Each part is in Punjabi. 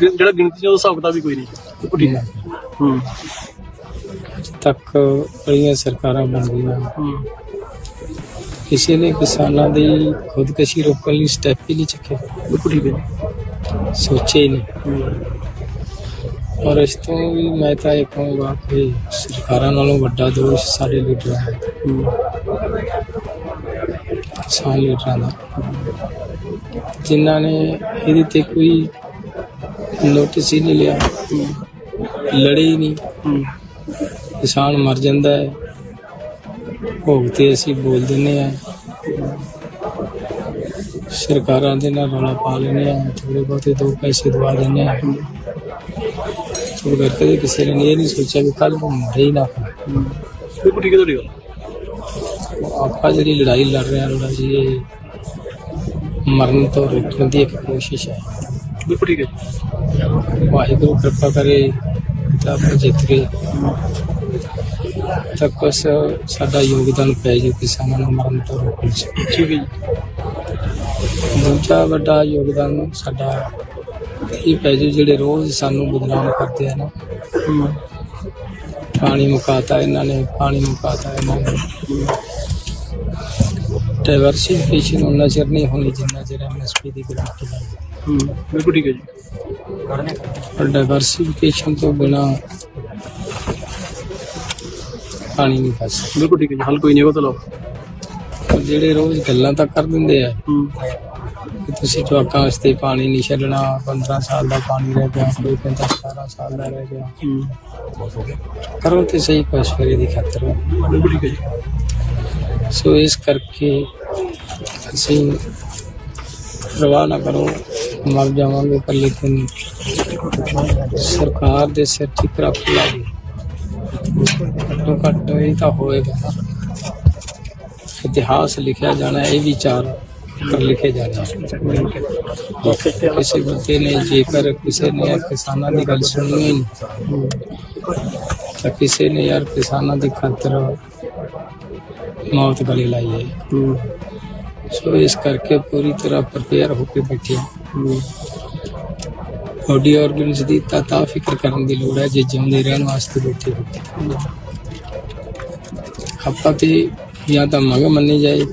ਗਿ- ਜਿਹੜਾ ਗਿਣਤੀ ਦਾ ਹਿਸਾਬ ਕਿਤਾਬ ਵੀ ਕੋਈ ਨਹੀਂ। ਹੈ। ਤੱਕ ਬੜੀਆਂ ਸਰਕਾਰਾਂ ਬਣ ਗਈਆਂ। ਹੂੰ। ਕਿਸੇ ਨੇ ਕਿਸਾਨਾਂ ਦੀ ਖੁਦਕਸ਼ੀ ਰੋਕਣ ਲਈ ਸਟੈਪ ਹੀ ਨਹੀਂ ਚੱਕੇ। ਬਿਲਕੁਲ ਠੀਕ ਹੈ ਸੋਚੇ ਹੀ ਨਹੀਂ। ਹੂੰ। ਔਰ ਇਸ ਤੋਂ ਵੀ ਮੈਂ ਤਾਂ ਇਹ ਕਹੂੰਗਾ ਕਿ ਸਰਕਾਰਾਂ ਨਾਲੋਂ ਵੱਡਾ ਦੋਸ਼ ਸਾਡੇ ਲੀਡਰਾਂ ਦਾ। ਹੈ, ਹੂੰ। ਕਿਸਾਨ ਲੀਡਰਾਂ ਦਾ। ਜਿਨ੍ਹਾਂ ਨੇ ਇਹਦੇ ਤੇ ਕੋਈ ਨੋਟਿਸ ਹੀ ਨਹੀਂ ਲਿਆ। ਲੜੇ ਹੀ ਨਹੀਂ। ਕਿਸਾਨ ਮਰ ਜਾਂਦਾ ਹੈ। ਭੋਗ ਤੇ ਅਸੀਂ ਬੋਲ ਦਿੰਦੇ ਆ ਸਰਕਾਰਾਂ ਦੇ ਨਾਲ ਰੌਲਾ ਪਾ ਲੈਂਦੇ ਆ ਥੋੜੇ ਬਹੁਤੇ ਦੋ ਪੈਸੇ ਦਵਾ ਦਿੰਦੇ ਆ ਉਹ ਕਰਕੇ ਕਿਸੇ ਨੇ ਇਹ ਨਹੀਂ ਸੋਚਿਆ ਕਿ ਕੱਲ ਨੂੰ ਮਰੇ ਹੀ ਨਾ। ਬਿਲਕੁਲ ਠੀਕ ਹੈ ਤੁਹਾਡੀ ਗੱਲ ਆਪਾਂ ਜਿਹੜੀ ਲੜਾਈ ਲੜ ਰਹੇ ਹਾਂ ਲੋੜਾ ਜੀ ਇਹ ਮਰਨ ਤੋਂ ਰੋਕਣ ਦੀ ਇੱਕ ਕੋਸ਼ਿਸ਼ ਹੈ। ਬਿਲਕੁਲ ਠੀਕ ਹੈ। ਵਾਹਿਗੁਰੂ ਕਿਰਪਾ ਕਰੇ ਤਾਂ ਆਪਾਂ ਜਿੱਤ ਗਏ ਤਾਂ ਕੁਛ ਸਾਡਾ ਯੋਗਦਾਨ ਪੈ ਜੇ ਕਿਸਾਨਾਂ ਨੂੰ ਮਰਨ ਤੋਂ ਰੋਕਣ 'ਚ। ਠੀਕ ਹੈ ਜੀ। ਦੂਜਾ ਵੱਡਾ ਯੋਗਦਾਨ ਸਾਡਾ ਇਹ ਪੈ ਜੇ ਜਿਹੜੇ ਰੋਜ਼ ਸਾਨੂੰ ਬਦਨਾਮ ਕਰਦੇ ਆ ਨਾ। ਪਾਣੀ ਮੁਕਾਤਾ ਇਹਨਾਂ ਨੇ ਪਾਣੀ ਮੁਕਾਤਾ ਇਹਨਾਂ ਨੇ। ਡਾਈਵਰਸਿਫਿਕੇਸ਼ਨ ਉਹਨਾਂ ਚਿਰ ਨਹੀਂ ਹੋਣੀ ਜਿੰਨਾ ਚਿਰ ਐਮਐਸਪੀ ਦੀ ਗਰੰਟੀ ਨਹੀਂ। ਹੂੰ ਬਿਲਕੁਲ ਠੀਕ ਹੈ ਜੀ। ਪਰ ਡਾਈਵਰਸਿਫਿਕੇਸ਼ਨ ਤੋਂ ਬਿਨਾ ਪਾਣੀ ਨਹੀਂ ਫਸ ਬਿਲਕੁਲ ਠੀਕ ਹੈ ਜੀ ਹੱਲ ਕੋਈ ਨਹੀਂ ਚਲੋ। ਪਰ ਜਿਹੜੇ ਰੋਜ਼ ਗੱਲਾਂ ਤਾਂ ਕਰ ਦਿੰਦੇ ਆ ਹੂੰ। ਕਿ ਤੁਸੀਂ ਜਵਾਕਾਂ ਵਾਸਤੇ ਪਾਣੀ ਨਹੀਂ ਛੱਡਣਾ 15 ਸਾਲ ਦਾ ਪਾਣੀ ਰਹਿ ਗਿਆ ਕੋਈ ਕਹਿੰਦਾ 17 ਸਾਲ ਦਾ ਰਹਿ ਗਿਆ। ਹੂੰ। ਕਰੋ ਤੇ ਸਹੀ ਕੁਛ ਫਿਰ ਇਹਦੀ ਖਾਤਰ। ਬਿਲਕੁਲ ਠੀਕ ਹੈ ਜੀ। ਸੋ ਇਸ ਕਰਕੇ ਅਸੀਂ ਪਰਵਾਹ ਨਾ ਕਰੋ। ਮਰ ਜਾਵਾਂਗੇ ਪਰ ਲੇਕਿਨ ਸਰਕਾਰ ਦੇ ਸਿਰ ਠੀਕ ਰੱਖ ਲਾਂਗੇ ਘੱਟੋ ਘੱਟ ਇਹ ਤਾਂ ਹੋਏਗਾ। ਇਤਿਹਾਸ ਲਿਖਿਆ ਜਾਣਾ ਇਹ ਵਿਚਾਰ ਪਰ ਲਿਖੇ ਜਾਣਾ ਕਿਸੇ ਬੰਦੇ ਨੇ ਜੇਕਰ ਕਿਸੇ ਨੇ ਕਿਸਾਨਾਂ ਦੀ ਗੱਲ ਹੀ ਨਹੀਂ ਤਾਂ ਕਿਸੇ ਨੇ ਯਾਰ ਕਿਸਾਨਾਂ ਦੀ ਖਾਤਰ ਮੌਤ ਗਲੇ ਲਾਈ ਹੈ। ਹੂੰ। ਸੋ ਇਸ ਕਰਕੇ ਪੂਰੀ ਤਰ੍ਹਾਂ ਪ੍ਰਪੇਅਰ ਹੋ ਕੇ ਬੈਠੇ ਹਾਂ ਬੋਡੀ ਆਰਗਨਸ ਦੀ ਤਾਂ ਤਾਂ ਫਿਕਰ ਕਰਨ ਦੀ ਲੋੜ ਹੈ ਜੇ ਜਿਉਂਦੇ ਰਹਿਣ ਵਾਸਤੇ ਬੈਠੇ ਹੋ। ਆਪਾਂ ਤੇ ਜਾਂ ਤਾਂ ਮੰਗ ਮੰਨੀ ਜਾਏ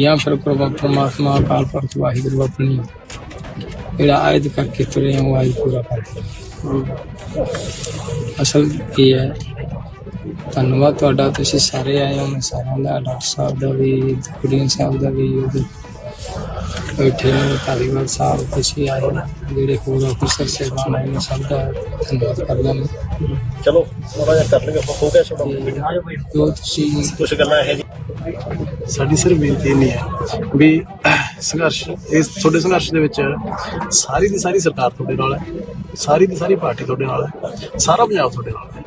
ਜਾਂ ਫਿਰ ਪ੍ਰਭਾ ਪਰਮਾਤਮਾ ਅਕਾਲ ਪੁਰਖ ਵਾਹਿਗੁਰੂ ਆਪਣੀ ਜਿਹੜਾ ਆਇਦ ਕਰਕੇ ਤੁਰੇ ਹਾਂ ਉਹ ਆਇਦ ਪੂਰਾ ਕਰਦੇ ਅਸਲ ਇਹ ਹੈ, ਧੰਨਵਾਦ ਤੁਹਾਡਾ, ਤੁਸੀਂ ਸਾਰੇ ਆਏ ਹੋ, ਮੈਂ ਸਾਰਿਆਂ ਦਾ, ਡਾਕਟਰ ਸਾਹਿਬ ਦਾ ਵੀ, ਕੁੜੀਆਂ ਸਾਹਿਬ ਦਾ ਵੀ, ਉਹਦੇ ਬੈਠੇ ਨੇ ਧਾਰੀਵਾਲ ਸਾਹਿਬ ਤੁਸੀਂ ਆਏ ਹੋ ਜਿਹੜੇ ਹੋਰ ਅਫਸਰ ਸਹਿਬਾਨ ਆਏ ਨੇ ਸਭ ਦਾ ਧੰਨਵਾਦ ਕਰਦਾ ਮੈਂ ਚਲੋ ਥੋੜਾ ਜਿਹਾ ਕਰ ਲਈਏ ਆਪਾਂ ਹੋ ਗਿਆ ਜੋ ਤੁਸੀਂ ਕੁਝ ਗੱਲਾਂ ਇਹ ਜੀ ਸਾਡੀ ਸਿਰਫ ਬੇਨਤੀ ਨਹੀਂ ਹੈ ਵੀ ਸੰਘਰਸ਼ ਇਸ ਤੁਹਾਡੇ ਸੰਘਰਸ਼ ਦੇ ਵਿੱਚ ਸਾਰੀ ਦੀ ਸਾਰੀ ਸਰਕਾਰ ਤੁਹਾਡੇ ਨਾਲ ਹੈ ਸਾਰੀ ਦੀ ਸਾਰੀ ਪਾਰਟੀ ਤੁਹਾਡੇ ਨਾਲ ਹੈ ਸਾਰਾ ਪੰਜਾਬ ਤੁਹਾਡੇ ਨਾਲ ਹੈ।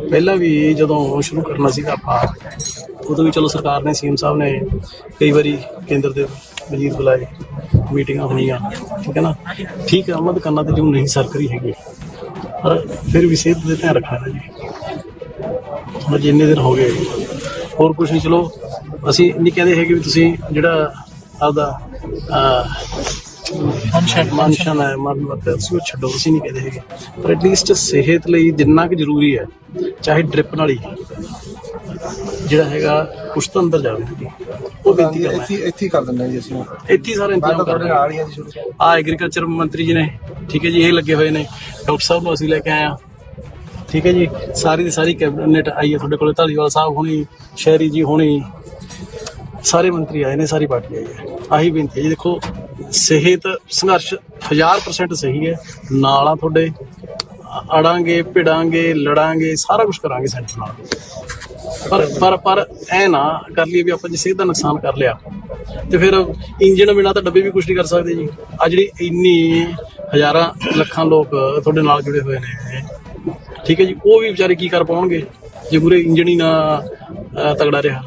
ਪਹਿਲਾਂ ਵੀ ਜਦੋਂ ਸ਼ੁਰੂ ਕਰਨਾ ਸੀਗਾ ਆਪਾਂ ਉਦੋਂ ਵੀ ਚਲੋ ਸਰਕਾਰ ਨੇ ਸੀਐਮ ਸਾਹਿਬ ਨੇ ਕਈ ਵਾਰੀ ਕੇਂਦਰ ਦੇ ਵਜ਼ੀਰ ਬੁਲਾਏ ਮੀਟਿੰਗਾਂ ਹੋਈਆਂ ਠੀਕ ਹੈ ਨਾ? ਠੀਕ ਹੈ ਉਹਨਾਂ ਦੇ ਕੰਨਾਂ ਤੇ ਜੋ ਨਹੀਂ ਸਰਕਰੀ ਹੈਗੀ। ਪਰ ਫਿਰ ਵੀ ਸਿਹਤ ਦੇ ਧਿਆਨ ਰੱਖਣਾ ਹੈ ਜੀ। ਅੱਜ ਇੰਨੇ ਦਿਨ ਹੋ ਗਏ। ਹੋਰ ਕੁਝ ਨਹੀਂ ਚਲੋ ਅਸੀਂ ਨਹੀਂ ਕਹਿੰਦੇ ਹੈਗੇ ਵੀ ਤੁਸੀਂ ਜਿਹੜਾ ਆਪਦਾ ਮਨਸ਼ਨ ਹੈ ਮਰਨ ਵਰਤ ਤੁਸੀਂ ਉਹ ਛੱਡੋ ਅਸੀਂ ਨਹੀਂ ਕਹਿੰਦੇ ਹੈਗੇ। ਪਰ ਐਟਲੀਸਟ ਸਿਹਤ ਲਈ ਜਿੰਨਾ ਕੁ ਜ਼ਰੂਰੀ ਹੈ ਚਾਹੇ ਡ੍ਰਿਪ ਨਾਲ ਹੀ। ਜਿਹੜਾ ਹੈਗਾ ਕੁਛ ਤਾਂ ਅੰਦਰ ਜਾਵੇ ਉਹ ਬੇਨਤੀ ਕਰਨਾ ਇੱਥੇ ਇੱਥੇ ਹੀ ਕਰ ਦਿੰਦੇ ਜੀ ਅਸੀਂ। ਇੱਥੇ ਹੀ ਸਾਰਾ ਇੰਤਜ਼ਾਮ ਹੀ। ਆ ਜੀ ਸ਼ੁਰੂ ਆ ਐਗਰੀਕਲਚਰ ਮੰਤਰੀ ਜੀ ਨੇ ਠੀਕ ਹੈ ਜੀ ਇਹ ਲੱਗੇ ਹੋਏ ਨੇ। ਡਾਕਟਰ ਸਾਹਿਬ ਨੂੰ ਅਸੀਂ ਲੈ ਕੇ ਆਏ ਆ ਠੀਕ ਹੈ ਜੀ ਸਾਰੀ ਦੀ ਸਾਰੀ ਕੈਬਨਿਟ ਆਈ ਹੈ ਤੁਹਾਡੇ ਕੋਲੇ ਧਾਲੀਵਾਲ ਸਾਹਿਬ ਹੋਣੀ ਸ਼ਹਿਰੀ ਜੀ ਹੋਣੀ ਸਾਰੇ ਮੰਤਰੀ ਆਏ ਨੇ ਸਾਰੀ ਪਾਰਟੀ ਆਈ ਹੈ। ਆਹੀ ਬੇਨਤੀ ਹੈ ਜੀ ਦੇਖੋ ਸਿਹਤ ਸੰਘਰਸ਼ 1000% ਸਹੀ ਹੈ। ਨਾਲ ਆ ਤੁਹਾਡੇ ਅੜਾਂਗੇ ਭਿੜਾਂਗੇ ਲੜਾਂਗੇ ਸਾਰਾ ਕੁਝ ਕਰਾਂਗੇ ਸੈਂਟਰ ਨਾਲ। ਪਰ ਪਰ ਪਰ ਐ ਨਾ ਕਰ ਲਈਏ ਵੀ ਆਪਾਂ ਜੇ ਸਿਹਤ ਦਾ ਨੁਕਸਾਨ ਕਰ ਲਿਆ, ਤੇ ਫਿਰ ਇੰਜਣ ਬਿਨਾ ਤਾਂ ਡੱਬੇ ਵੀ ਕੁਝ ਨਹੀਂ ਕਰ ਸਕਦੇ ਜੀ। ਆ ਜਿਹੜੀ ਇੰਨੀ ਹਜ਼ਾਰਾਂ ਲੱਖਾਂ ਲੋਕ ਤੁਹਾਡੇ ਨਾਲ ਜੁੜੇ ਹੋਏ ਨੇ, ਠੀਕ ਹੈ ਜੀ, ਉਹ ਵੀ ਵਿਚਾਰੇ ਕੀ ਕਰ ਪਾਉਣਗੇ ਜੇ ਪੂਰੇ ਇੰਜਣ ਹੀ ਨਾ ਤਗੜਾ ਰਿਹਾ।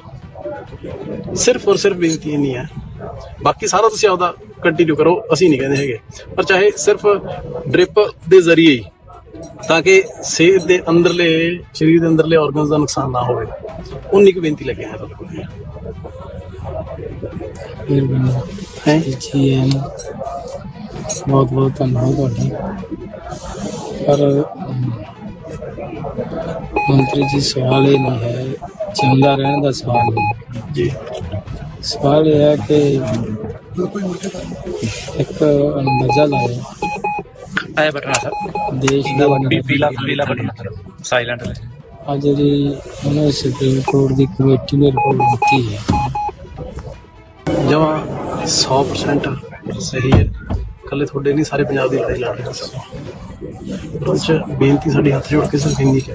ਸਿਰਫ ਔਰ ਸਿਰਫ ਬੇਨਤੀ ਨਹੀਂ ਹੈ, ਬਾਕੀ ਸਾਰਾ ਤੁਸੀਂ ਆਪਦਾ ਕੰਟੀਨਿਊ ਕਰੋ, ਅਸੀਂ ਨਹੀਂ ਕਹਿੰਦੇ ਹੈਗੇ। ਪਰ ਚਾਹੇ ਸਿਰਫ ਡ੍ਰਿਪ ਦੇ ਜ਼ਰੀਏ ਹੀ ਤਾਂ ਕਿ ਸਿਹਤ ਦੇ ਅੰਦਰਲੇ ਸਰੀਰ ਦੇ ਅੰਦਰਲੇ ਆਰਗਨਸ ਦਾ ਨੁਕਸਾਨ ਨਾ ਹੋਵੇ। ਉਨੀ ਕੁ ਬੇਨਤੀ ਲੱਗਿਆ ਹੈ ਤੁਹਾਡੇ ਕੋਲ। ਹੈ? ਜੀ ਐਨ ਬਹੁਤ ਬਹੁਤ ਧੰਨਵਾਦ ਤੁਹਾਡਾ। ਪਰ ਮੰਤਰੀ ਜੀ ਸਵਾਲ ਇਹ ਨਹੀਂ ਹੈ। ਜਿਉਂਦਾ ਰਹਿਣ ਦਾ ਸਵਾਲ ਹੈ। ਜੀ। ਸਵਾਲ ਇਹ ਹੈ ਕਿ ਇੱਕ ਅੰਦਾਜ਼ਾ ਲਾਇਆ। ਆਇਆ ਬਟਨਾ ਸਰ ਦੇਸ਼ ਦਾ ਵੀ ਪੀਲਾ ਪੀਲਾ ਬਟਨਾ ਸਰ ਸਾਇਲੈਂਟ ਲੈ ਆ ਜਿਹੜੀ ਉਹਨਾਂ ਦੀ ਸੁਪਰੀਮ ਕੋਰਟ ਦੀ ਕਮੇਟੀ ਨੇ ਰਿਪੋਰਟ ਦਿੱਤੀ ਹੈ। ਜਮਾ 100% ਸਹੀ ਹੈ। ਕੱਲੇ ਤੁਹਾਡੇ ਨਹੀਂ ਸਾਰੇ ਪੰਜਾਬ ਦੀ ਲੜਾਈ ਲੜ ਰਹੇ ਉਹ ਚ ਬੇਨਤੀ ਸਾਡੀ ਹੱਥ ਜੋੜ ਕੇ ਸਿਰਫ ਇੰਨੀ ਕੁ